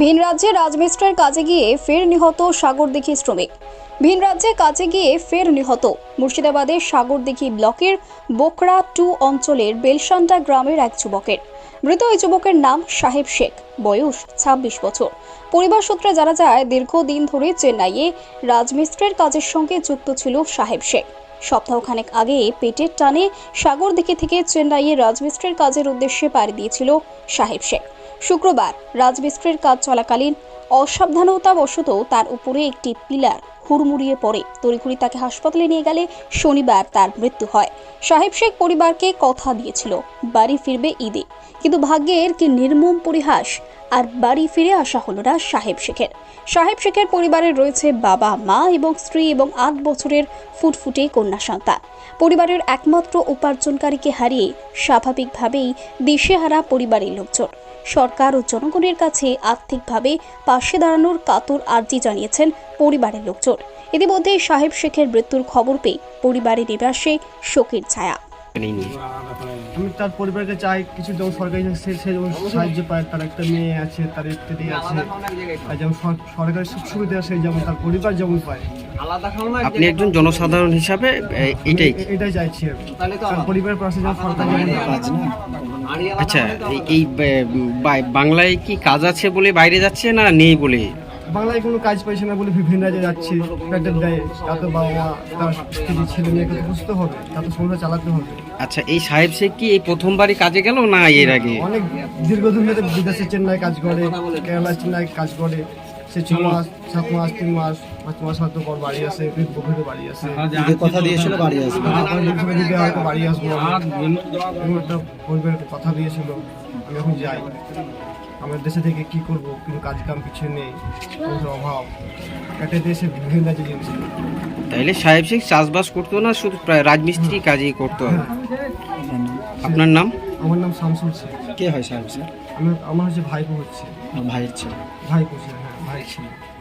ভিন রাজ্যে রাজমিস্ত্রের কাজে গিয়ে ফের নিহত সাগরদিঘি শ্রমিক। ভিন রাজ্যে কাজে গিয়ে ফের নিহত মুর্শিদাবাদের সাগরদিঘি ব্লকের বোকরা টু অঞ্চলের বেলসান্ডা গ্রামের এক যুবকের। মৃত ওই যুবকের নাম সাহেব শেখ, বয়স ২৬ বছর। পরিবার সূত্রে জানা যায়, দীর্ঘদিন ধরে চেন্নাইয়ে রাজমিস্ত্রের কাজের সঙ্গে যুক্ত ছিল সাহেব শেখ। সপ্তাহখানেক আগে পেটের টানে সাগরদিঘি থেকে চেন্নাইয়ে রাজমিস্ত্রির কাজের উদ্দেশ্যে পাড়ি দিয়েছিল সাহেব শেখ। শুক্রবার রাজমিস্ত্রির কাজ চলাকালীন অসাবধানতাবশত তার উপরে একটি পিলার হুড়মুড়িয়ে পড়ে। তড়িঘড়ি তাকে হাসপাতালে নিয়ে গেলে শনিবার তার মৃত্যু হয়। সাহেব শেখ পরিবারকে কথা দিয়েছিল, বাড়ি ফিরবে ঈদে। কিন্তু ভাগ্যের কি নির্মম পরিহাস আর বাড়ি ফিরে আসা হলো না সাহেব শেখের। সাহেব শেখের পরিবারের রয়েছে বাবা, মা এবং স্ত্রী এবং আট বছরের ফুটফুটে কন্যা সন্তান। পরিবারের একমাত্র উপার্জনকারীকে হারিয়ে স্বাভাবিকভাবেই দিশেহারা পরিবারের লোকজন। সরকার ও জনগণের কাছে আর্থিকভাবে পাশে দাঁড়ানোর কাতর আর্জি জানিয়েছেন পরিবারের লোকজন। ইতিমধ্যে সাহেব শেখের মৃত্যুর খবর পেয়ে পরিবারের নিবাসে শোকের ছায়া। আমি তার পরিবারকে চাই কিছু যেমন সরকারি সে সে যেমন সাহায্য পায় তার একটা মেয়ে আছে তার ইত্যাদি আছে আর যেমন সর- সরকারি সুখ সুবিধা আছে যেমন তার পরিবার যেমন পায়। আপনি একজন জনসাধারণ হিসাবে এটাই এটাই চাইছি আমি। তার পরিবারের পাশে যেমন সরকার আচ্ছা এই- বাংলায় কি কাজ আছে বলে বাইরে যাচ্ছে না নেই বলে? বাংলায় কোনো কাজ পাইছে না বলে বিভিন্ন রাজ্যে যাচ্ছে। প্যাটেল দেয় তা তো বাবা মা তার স্ত্রী ছেলে মেয়েকে বুঝতে হবে তা তো সংসার চালাতে হবে। আচ্ছা এই সাহেব শেখ কি এই প্রথমবারই কাজে গেল না এর আগে? অনেক দীর্ঘদিন ধরে বিদেশে চেন্নাই কাজ করে কেরালা চেন্নাই কাজ করে সে ছ মাস সাত মাস তিন মাস পাঁচ মাস হয়তো পর বাড়ি আসে বাড়ি আসে ঈদের কথা দিয়েছিল বাড়ি আসবে। তারপরে লিখে দিবে হয়তো বাড়ি আসব। এরকম একটা পরিবারের কথা দিয়েছিল। আমি এখন যাই। আমার দেশে থেকে কি করব? কিন্তু কাজ কাম কিছু নেই অভাব। একটা দেশে বিভিন্ন জিনিস। তাইলে সাহেব শেখ চাষবাস করতো না? শুধু প্রায় রাজমিস্ত্রি কাজই করতো? আপনার নাম? আমার নাম শামসুল শেখ। কে হয় সাহেব স্যার? আমার আমার হচ্ছে ভাইপো হচ্ছে। ভাইয়ের ছেলে। ভাইপো ছিল হ্যাঁ ভাই ছিল